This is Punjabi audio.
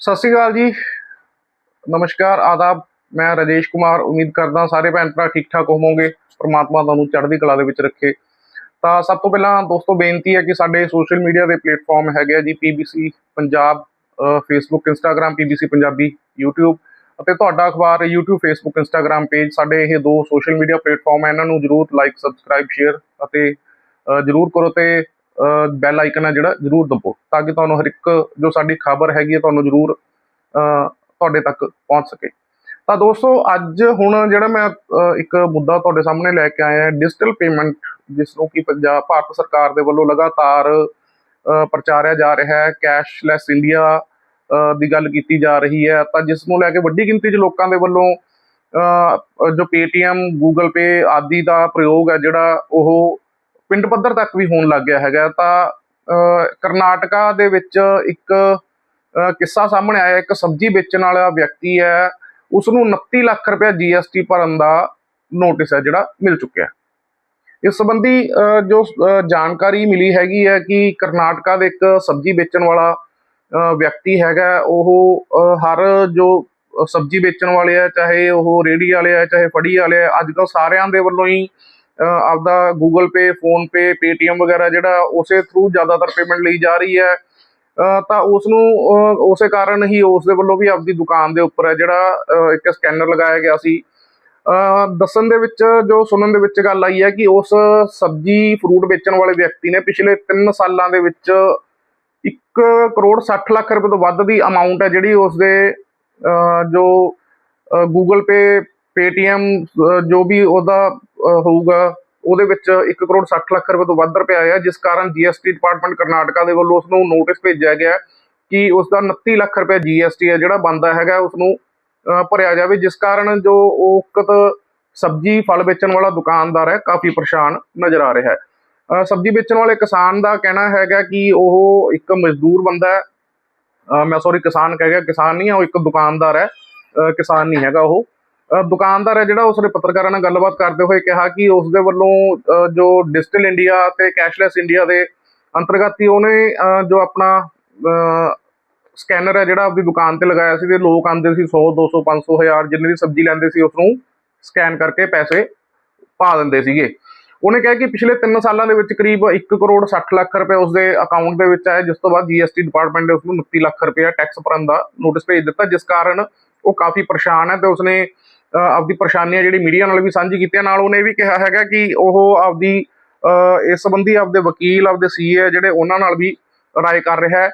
ਸਤਿ ਸ਼੍ਰੀ ਅਕਾਲ ਜੀ। ਨਮਸਕਾਰ, ਆਦਾਬ। ਮੈਂ ਰਾਜੇਸ਼ ਕੁਮਾਰ। ਉਮੀਦ ਕਰਦਾ ਸਾਰੇ ਭੈਣ ਭਰਾ ਠੀਕ ਠਾਕ ਹੋਵੋਗੇ। ਪਰਮਾਤਮਾ ਤੁਹਾਨੂੰ ਚੜ੍ਹਦੀ ਕਲਾ ਦੇ ਵਿੱਚ ਰੱਖੇ। ਤਾਂ ਸਭ ਤੋਂ ਪਹਿਲਾਂ ਦੋਸਤੋ, ਬੇਨਤੀ ਹੈ ਕਿ ਸਾਡੇ ਸੋਸ਼ਲ ਮੀਡੀਆ ਦੇ ਪਲੇਟਫਾਰਮ ਹੈਗੇ ਆ ਜੀ, PBC Punjab Facebook Instagram PBC Punjabi, YouTube ਅਤੇ ਤੁਹਾਡਾ ਅਖਬਾਰ YouTube, Facebook, Instagram ਪੇਜ ਸਾਡੇ ਇਹ ਦੋ ਸੋਸ਼ਲ ਮੀਡੀਆ ਪਲੇਟਫਾਰਮ ਹੈ ਇਹਨਾਂ ਨੂੰ ਜਰੂਰ ਲਾਈਕ ਸਬਸਕ੍ਰਾਈਬ ਸ਼ੇਅਰ ਅਤੇ ਜਰੂਰ ਕਰੋ ਤੇ ਬੈਲ ਆਈਕਨ ਹੈ ਜਿਹੜਾ, ਜਰੂਰ ਦਬੋ, ਤਾਂ ਕਿ ਤੁਹਾਨੂੰ ਹਰ ਇੱਕ ਜੋ ਸਾਡੀ ਖਬਰ ਹੈਗੀ ਹੈ ਤੁਹਾਨੂੰ ਜਰੂਰ ਤੁਹਾਡੇ ਤੱਕ ਪਹੁੰਚ ਸਕੇ। ਤਾਂ ਦੋਸਤੋ, ਅੱਜ ਹੁਣ ਜਿਹੜਾ ਮੈਂ ਇੱਕ ਮੁੱਦਾ ਤੁਹਾਡੇ ਸਾਹਮਣੇ ਲੈ ਕੇ ਆਇਆ ਡਿਜੀਟਲ ਪੇਮੈਂਟ ਜਿਸ ਨੂੰ ਕਿ ਪੰਜਾਬ, ਭਾਰਤ ਸਰਕਾਰ ਦੇ ਵੱਲੋਂ ਲਗਾਤਾਰ ਪ੍ਰਚਾਰਿਆ ਜਾ ਰਿਹਾ ਹੈ ਕੈਸ਼ਲੈਸ ਇੰਡੀਆ ਦੀ ਗੱਲ ਕੀਤੀ ਜਾ ਰਹੀ ਹੈ। ਤਾਂ ਜਿਸ ਨੂੰ ਲੈ ਕੇ ਵੱਡੀ ਗਿਣਤੀ 'ਚ ਲੋਕਾਂ ਦੇ ਵੱਲੋਂ ਜੋ Paytm, Google Pay ਆਦਿ ਦਾ ਪ੍ਰਯੋਗ ਹੈ ਜਿਹੜਾ, ਉਹ ਪਿੰਡ ਪੱਧਰ ਤੱਕ ਵੀ ਹੋਣ ਲੱਗ ਗਿਆ ਹੈਗਾ ਤਾਂ ਅ, ਕਰਨਾਟਕਾ ਦੇ ਵਿੱਚ ਇੱਕ ਕਿੱਸਾ ਸਾਹਮਣੇ ਆਇਆ ਇੱਕ ਸਬਜ਼ੀ ਵੇਚਣ ਵਾਲਾ ਵਿਅਕਤੀ ਹੈ ਉਸ ਨੂੰ 29 ਲੱਖ ਰੁਪਏ ਜੀਐਸਟੀ ਭਰਨ ਦਾ ਨੋਟਿਸ ਹੈ ਜਿਹੜਾ ਮਿਲ ਚੁੱਕਿਆ ਹੈ। ਇਸ ਸੰਬੰਧੀ ਅ, ਜੋ ਜਾਣਕਾਰੀ ਮਿਲੀ ਹੈਗੀ ਹੈ ਕਿ ਕਰਨਾਟਕਾ ਦੇ ਇੱਕ ਸਬਜ਼ੀ ਵੇਚਣ ਵਾਲਾ ਵਿਅਕਤੀ ਹੈਗਾ ਉਹ ਹਰ ਜੋ ਸਬਜ਼ੀ ਵੇਚਣ ਵਾਲੇ ਆ ਚਾਹੇ ਉਹ ਰੇਹੜੀ ਵਾਲੇ ਆ ਚਾਹੇ ਫੜੀ ਵਾਲੇ ਆ ਅੱਜ ਕੱਲ੍ਹ ਸਾਰਿਆਂ ਦੇ ਵੱਲੋਂ ਹੀ ਆਪਦਾ Google Pay Phone Pay, Paytm ਵਗੈਰਾ ਜਿਹੜਾ ਉਸੇ ਥਰੂ ਜ਼ਿਆਦਾਤਰ ਪੇਮੈਂਟ ਲਈ ਜਾ ਰਹੀ ਹੈ। ਤਾਂ ਉਸ ਨੂੰ ਉਸੇ ਕਾਰਨ ਹੀ ਉਸ ਦੇ ਵੱਲੋਂ ਵੀ ਆਪਦੀ ਦੁਕਾਨ ਦੇ ਉੱਪਰ ਹੈ ਜਿਹੜਾ ਇੱਕ ਸਕੈਨਰ ਲਗਾਇਆ ਗਿਆ ਸੀ। ਦੱਸਣ ਦੇ ਵਿੱਚ, ਜੋ ਸੁਣਨ ਦੇ ਵਿੱਚ ਗੱਲ ਆਈ ਹੈ ਕਿ ਉਸ ਸਬਜ਼ੀ ਫਰੂਟ ਵੇਚਣ ਵਾਲੇ ਵਿਅਕਤੀ ਨੇ ਪਿਛਲੇ 3 ਸਾਲਾਂ ਦੇ ਵਿੱਚ 1 ਕਰੋੜ 60 ਲੱਖ ਰੁਪਏ ਤੋਂ ਵੱਧ ਦੀ ਅਮਾਉਂਟ ਹੈ ਜਿਹੜੀ ਉਸ ਦੇ ਜੋ ਗੂਗਲ ਪੇ Paytm ਜੋ ਵੀ ਉਹਦਾ ਹੋਊਗਾ, ਉਹਦੇ ਵਿੱਚ 1 ਕਰੋੜ 60 ਲੱਖ ਰੁਪਏ ਤੋਂ ਵੱਧ ਰੁਪਏ ਆਏ ਜਿਸ ਕਾਰਨ ਜੀਐਸਟੀ ਡਿਪਾਰਟਮੈਂਟ ਕਰਨਾਟਕਾ ਦੇ ਵੱਲੋਂ ਉਸ ਨੂੰ ਨੋਟਿਸ ਭੇਜਿਆ ਗਿਆ ਕਿ ਉਸ ਦਾ 29 ਲੱਖ ਰੁਪਏ ਜੀਐਸਟੀ ਹੈ, ਜਿਹੜਾ ਬੰਦਾ ਹੈਗਾ ਉਸ ਨੂੰ ਭਰਿਆ ਜਾਵੇ, ਜਿਸ ਕਾਰਨ ਜੋ ਉਕਤ ਸਬਜ਼ੀ ਫਲ ਵੇਚਣ ਵਾਲਾ ਦੁਕਾਨਦਾਰ ਹੈ, ਕਾਫੀ ਪਰੇਸ਼ਾਨ ਨਜ਼ਰ ਆ ਰਿਹਾ ਹੈ। ਸਬਜ਼ੀ ਵੇਚਣ ਵਾਲੇ ਕਿਸਾਨ ਦਾ ਕਹਿਣਾ ਹੈਗਾ ਕਿ ਉਹ ਇੱਕ ਮਜ਼ਦੂਰ ਬੰਦਾ ਹੈ। ਮੈਂ ਸੌਰੀ ਕਿਸਾਨ ਕਹਿ ਗਿਆ, ਕਿਸਾਨ ਨਹੀਂ ਹੈ, ਉਹ ਇੱਕ ਦੁਕਾਨਦਾਰ ਹੈ। ਕਿਸਾਨ ਨਹੀਂ ਹੈਗਾ ਉਹ। ਦੁਕਾਨਦਾਰ ਹੈ ਜਿਹੜਾ ਉਸਨੇ ਪੱਤਰਕਾਰਾਂ ਨਾਲ ਗੱਲਬਾਤ ਕਰਦੇ ਹੋਏ ਕਿਹਾ ਕਿ ਉਸ ਦੇ ਵੱਲੋਂ ਜੋ ਡਿਜੀਟਲ ਇੰਡੀਆ ਤੇ ਕੈਸ਼ਲੈਸ ਇੰਡੀਆ ਦੇ ਅੰਤਰਗਤ ਹੀ ਉਹਨੇ ਜੋ ਆਪਣਾ ਸਕੈਨਰ ਹੈ ਜਿਹੜਾ ਆਪਦੀ ਦੁਕਾਨ ਤੇ ਲਗਾਇਆ ਸੀ ਤੇ ਲੋਕ ਆਉਂਦੇ ਸੀ 100 200 500 ਹਜ਼ਾਰ ਜਿੰਨੇ ਦੀ ਸਬਜ਼ੀ ਲੈਂਦੇ ਸੀ ਉਸ ਨੂੰ ਸਕੈਨ ਕਰਕੇ ਪੈਸੇ ਪਾ ਦਿੰਦੇ ਸੀਗੇ। ਉਹਨੇ ਕਿਹਾ ਕਿ ਪਿਛਲੇ 3 ਸਾਲਾਂ ਦੇ ਵਿੱਚ ਕਰੀਬ 1 ਕਰੋੜ 60 ਲੱਖ ਰੁਪਏ ਉਸਦੇ ਅਕਾਊਂਟ ਦੇ ਵਿੱਚ ਆਏ, ਜਿਸ ਤੋਂ ਬਾਅਦ ਜੀਐਸਟੀ ਡਿਪਾਰਟਮੈਂਟ ਨੇ ਉਸ ਨੂੰ 29 ਲੱਖ ਰੁਪਏ ਟੈਕਸ ਭਰਨ ਦਾ ਨੋਟਿਸ ਭੇਜ ਦਿੱਤਾ, ਜਿਸ ਕਾਰਨ ਉਹ ਕਾਫੀ ਪਰੇਸ਼ਾਨ ਹੈ ਤੇ ਉਸਨੇ ਆਪਦੀ ਪਰੇਸ਼ਾਨੀਆਂ ਜਿਹੜੀ ਮੀਡੀਆ ਨਾਲ ਵੀ ਸਾਂਝੀ ਕੀਤੀਆਂ ਨਾਲ ਉਹਨੇ ਵੀ ਕਿਹਾ ਹੈਗਾ ਕਿ ਉਹ ਆਪਦੀ ਅ, ਇਸ ਸੰਬੰਧੀ ਆਪਦੇ ਵਕੀਲ ਆਪਦੇ ਸੀਏ ਜਿਹੜੇ ਉਹਨਾਂ ਨਾਲ ਵੀ ਰਾਏ ਕਰ ਰਿਹਾ ਹੈ।